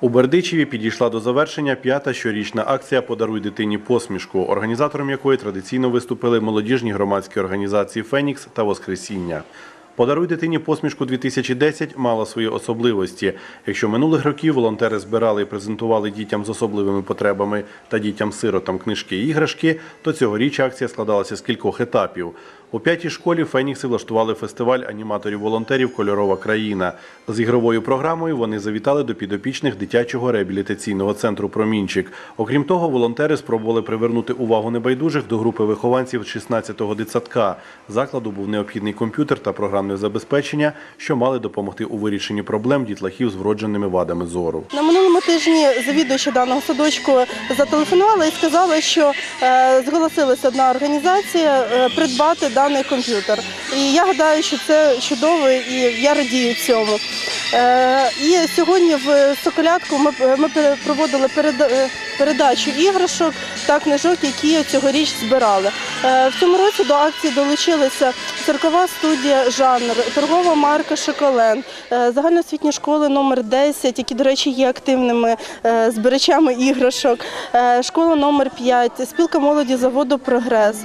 У Бердичеві підійшла до завершення п'ята щорічна акція Подаруй дитині посмішку, організатором якої традиційно виступили молодіжні громадські організації Фенікс та Воскресіння. Подаруй дитині посмішку 2010 мала свої особливості. Якщо минулих років волонтери збирали і презентували дітям з особливими потребами та дітям-сиротам книжки і іграшки, то цьогоріч акція складалася з кількох етапів. У п'ятій школі Фенікси влаштували фестиваль аніматорів-волонтерів Кольорова країна. З ігровою програмою вони завітали до підопічних дитячого реабілітаційного центру Промінчик. Окрім того, волонтери спробували привернути увагу небайдужих до групи вихованців 16-го дитсадка. Закладу був необхідний комп'ютер та програмне забезпечення, що мали допомогти у вирішенні проблем дітлахів з вродженими вадами зору. На минулому тижні завідувача даного садочку зателефонувала і сказала, що е, зголосилася одна організація е, придбати даний комп'ютер. І я гадаю, що це чудово, і я радію цьому. Е, і сьогодні в Соколятку ми, проводили е, передачу іграшок та книжок, які цьогоріч збирали. Е, в цьому році до акції долучилися циркова студія Жанр, торгова марка Шоколен, е, загальноосвітні школи номер 10, які, до речі, є активними е, збирачами іграшок, е, школа номер 5, спілка молоді заводу Прогрес.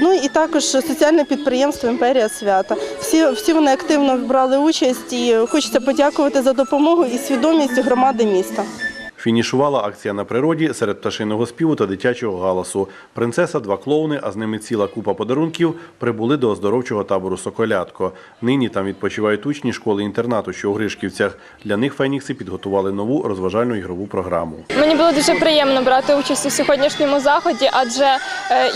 Ну і також соціальне підприємство Імперія свята. Всі, всі вони активно брали участь і хочеться подякувати за допомогу і свідомість громади міста. Фінішувала акція на природі серед пташиного співу та дитячого галасу. Принцеса, два клоуни, а з ними ціла купа подарунків прибули до оздоровчого табору Соколятко. Нині там відпочивають учні школи-інтернату, що у Гришківцях. Для них фенікси підготували нову розважальну ігрову програму. Мені було дуже приємно брати участь у сьогоднішньому заході, адже е,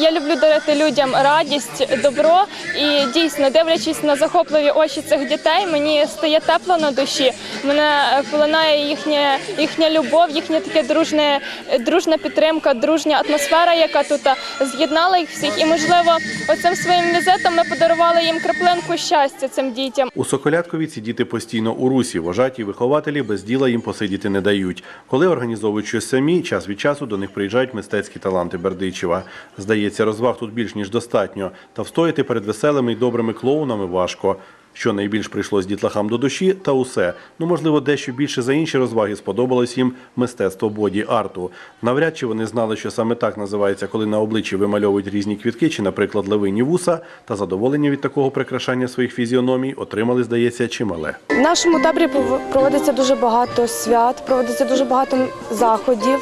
я люблю дарити людям радість, добро. І дійсно, дивлячись на захопливі очі цих дітей, мені стає тепло на душі. Мене е, полинає їхня, їхня любов, їхня таке дружне, дружна підтримка, дружня атмосфера, яка тут з'єднала їх всіх. І можливо, оцим своїм візитом ми подарували їм краплинку щастя цим дітям. У Соколяткові ці діти постійно у русі. Вожаті вихователі без діла їм посидіти не дають. Коли організовують щось самі, час від часу до них приїжджають мистецькі таланти Бердичева. Здається, розваг тут більш ніж достатньо. Та встояти перед веселими й добрими клоунами важко. Що найбільш прийшлось дітлахам до душі, та усе. Ну, можливо, дещо більше за інші розваги сподобалось їм мистецтво боді-арту. Навряд чи вони знали, що саме так називається, коли на обличчі вимальовують різні квітки чи, наприклад, левині вуса, та задоволення від такого прикрашання своїх фізіономій отримали, здається, чимале. В нашому таборі проводиться дуже багато свят, проводиться дуже багато заходів,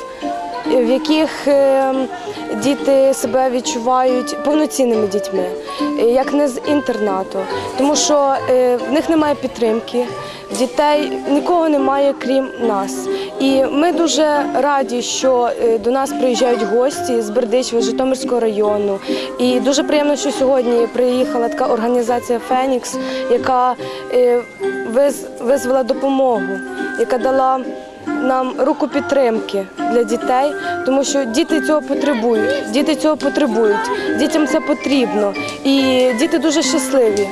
в яких е, діти себе відчувають повноцінними дітьми, е, як не з інтернату, тому що е, в них немає підтримки. Дітей нікого немає, крім нас. І ми дуже раді, що е, до нас приїжджають гості з Бердичева, Житомирського району. І дуже приємно, що сьогодні приїхала така організація Фенікс, яка визвала допомогу, яка дала нам руку підтримки для дітей, тому що діти цього потребують. Діти цього потребують. Дітям це потрібно. І діти дуже щасливі.